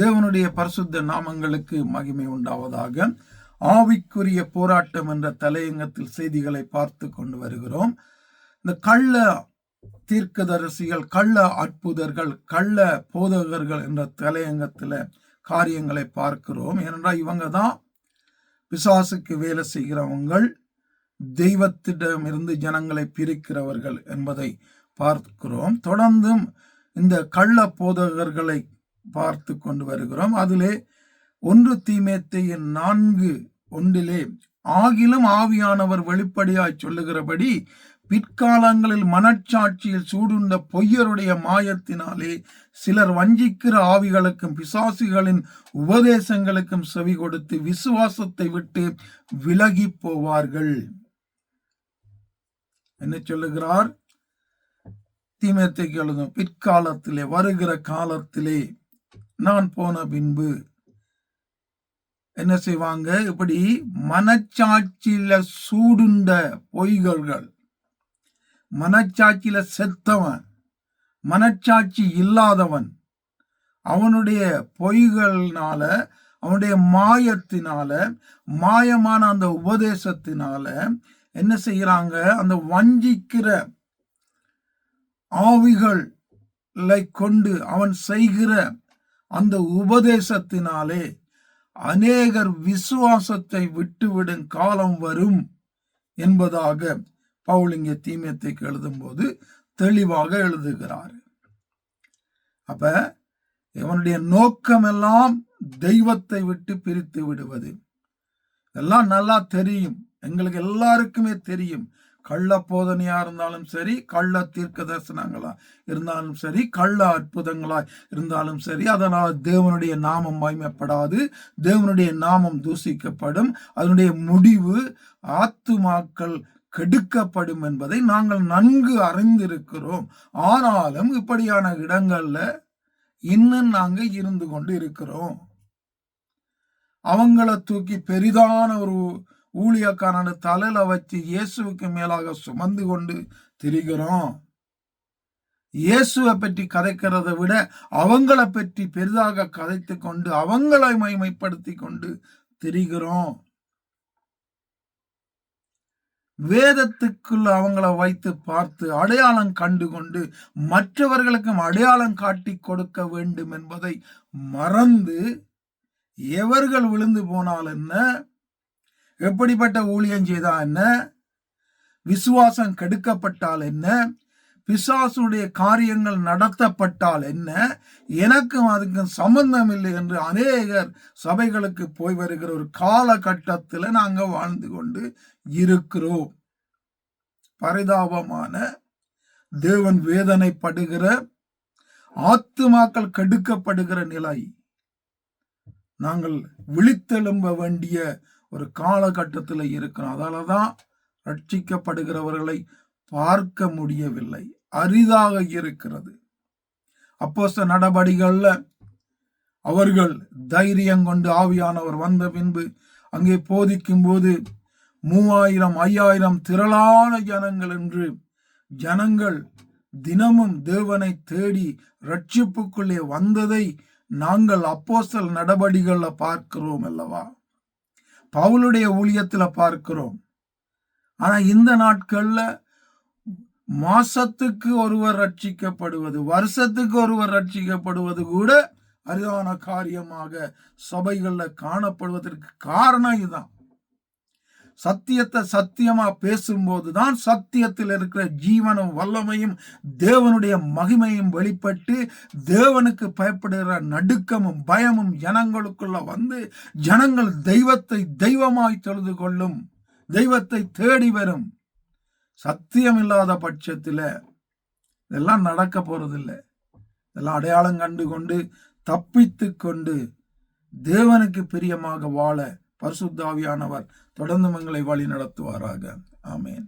தேவனுடைய பரிசுத்த நாமங்களுக்கு மகிமை உண்டாவதாக. ஆவிக்குரிய போராட்டம் என்ற தலையங்கத்தில் செய்திகளை பார்த்து கொண்டு வருகிறோம். இந்த கள்ள தீர்க்கதரிசிகள் கள்ள அற்புதர்கள் கள்ள போதகர்கள் என்ற தலையங்கத்தில் காரியங்களை பார்க்கிறோம். ஏனென்றால் இவங்க தான் பிசாசுக்கு வேலை செய்கிறவங்கள் தெய்வத்திடமிருந்து ஜனங்களை பிரிக்கிறவர்கள் என்பதை பார்க்கிறோம். தொடர்ந்தும் இந்த கள்ள போதகர்களை பார்த்து கொண்டு வருகிறோம். அதிலே ஒன்று தீமேத்தையின் நான்கு ஒன்றிலே ஆகிலும் ஆவியானவர் வெளிப்படையாய் சொல்லுகிறபடி பிற்காலங்களில் மனச்சாட்சியில் சூடுண்ட பொய்யருடைய மாயத்தினாலே சிலர் வஞ்சிக்கிற ஆவிகளுக்கும் பிசாசுகளின் உபதேசங்களுக்கும் செவி கொடுத்து விசுவாசத்தை விட்டு விலகி போவார்கள். என்ன சொல்லுகிறார்? தீமேத்தைக்கு எழுதும் பிற்காலத்திலே வருகிற காலத்திலே நான் போன பின்பு. என்ன செய்வாங்க? இப்படி மனச்சாட்சியில சூடுண்ட பொய்கள்கள். மனச்சாட்சியில செத்தவன் மனச்சாட்சி இல்லாதவன் அவனுடைய பொய்கள்னால அவனுடைய மாயத்தினால மாயமான அந்த உபதேசத்தினால என்ன செய்யறாங்க? அந்த வஞ்சிக்கிற ஆவிகளை கொண்டு அவன் செய்கிற அந்த உபதேசத்தினாலே அநேகர் விசுவாசத்தை விட்டுவிடும் காலம் வரும் என்பதாக பவுலிங்க தீமியத்தைக்கு எழுதும்போது தெளிவாக எழுதுகிறார். அப்ப இவனுடைய நோக்கமெல்லாம் தெய்வத்தை விட்டு பிரித்து விடுவது. எல்லாம் நல்லா தெரியும். எங்களுக்கு எல்லாருக்குமே தெரியும். கள்ள போதனையா இருந்தாலும் சரி கள்ள தீர்க்க தரிசனங்களா இருந்தாலும் சரி கள்ள அற்புதங்களா இருந்தாலும் சரி அதனால் தேவனுடைய நாமம் வாய்மைப்படாது தேவனுடைய நாமம் தூசிக்கப்படும் அதனுடைய முடிவு ஆத்துமாக்கள் கெடுக்கப்படும் என்பதை நாங்கள் நன்கு அறிந்திருக்கிறோம். ஆனாலும் இப்படியான இடங்கள்ல இன்னும் நாங்க இருந்து கொண்டு இருக்கிறோம். அவங்கள தூக்கி பெரிதான ஒரு ஊழியக்காரனு தலையில வச்சு இயேசுவுக்கு மேலாக சுமந்து கொண்டு திரிகிறோம் இயேசுவை பற்றி கதைக்கிறதை விட அவங்கள பற்றி பெரிதாக கதைத்து கொண்டு அவங்களை மைமைப்படுத்தி கொண்டு திரிகிறோம் வேதத்துக்குள்ள அவங்கள வைத்து பார்த்து அடையாளம் கண்டு கொண்டு மற்றவர்களுக்கும் அடையாளம் காட்டி கொடுக்க வேண்டும் என்பதை மறந்து எவர்கள் விழுந்து போனால் என்ன? எப்படிப்பட்ட ஊழியம் செய்தா என்ன? விசுவாசம் கெடுக்கப்பட்டால் என்ன? பிசாசுடைய காரியங்கள் நடத்தப்பட்டால் என்ன? எனக்கும் அதுக்கும் சம்பந்தம் இல்லை என்று அநேகர் சபைகளுக்கு போய் வருகிற ஒரு காலகட்டத்தில் நாங்கள் வாழ்ந்து கொண்டு இருக்கிறோம். பரிதாபமான தேவன் வேதனைப்படுகிற ஆத்துமாக்கள் கெடுக்கப்படுகிற நிலை. நாங்கள் விழித்தெழும்ப வேண்டிய ஒரு காலகட்டத்தில் இருக்கிறோம். அதால தான் ரட்சிக்கப்படுகிறவர்களை பார்க்க முடியவில்லை. அரிதாக இருக்கிறது. அப்போஸ்த நடபடிகளில் அவர்கள் தைரியம் கொண்டு ஆவியானவர் வந்த பின்பு அங்கே போதிக்கும் போது மூவாயிரம் ஐயாயிரம் திரளான ஜனங்கள் என்று ஜனங்கள் தினமும் தேவனை தேடி ரட்சிப்புக்குள்ளே வந்ததை நாங்கள் அப்போஸ்தல் நடபடிகளில் பார்க்கிறோம் அல்லவா? பவுலுடைய ஊழியத்துல பார்க்கிறோம். ஆனா இந்த நாட்கள்ல மாசத்துக்கு ஒருவர் ரட்சிக்கப்படுவது வருஷத்துக்கு ஒருவர் ரட்சிக்கப்படுவது கூட அரிதான காரியமாக சபைகளில் காணப்படுவதற்கு காரணம் இதுதான். சத்தியத்தை சத்தியமா பேசும்போது தான் சத்தியத்தில் இருக்கிற ஜீவனும் வல்லமையும் தேவனுடைய மகிமையும் வெளிப்பட்டு தேவனுக்கு பயப்படுகிற நடுக்கமும் பயமும் ஜனங்களுக்குள்ள வந்து ஜனங்கள் தெய்வத்தை தெய்வமாய் தொழுது கொள்ளும் தெய்வத்தை தேடி வரும். சத்தியம் இல்லாத பட்சத்தில் இதெல்லாம் நடக்க போறதில்லை. இதெல்லாம் அடையாளம் கண்டு கொண்டு தப்பித்து கொண்டு தேவனுக்கு பிரியமாக வாழ பரிசுத்தாவியானவர் தொடர்ந்து மங்களை வழி நடத்துவாராக ஆமேன்.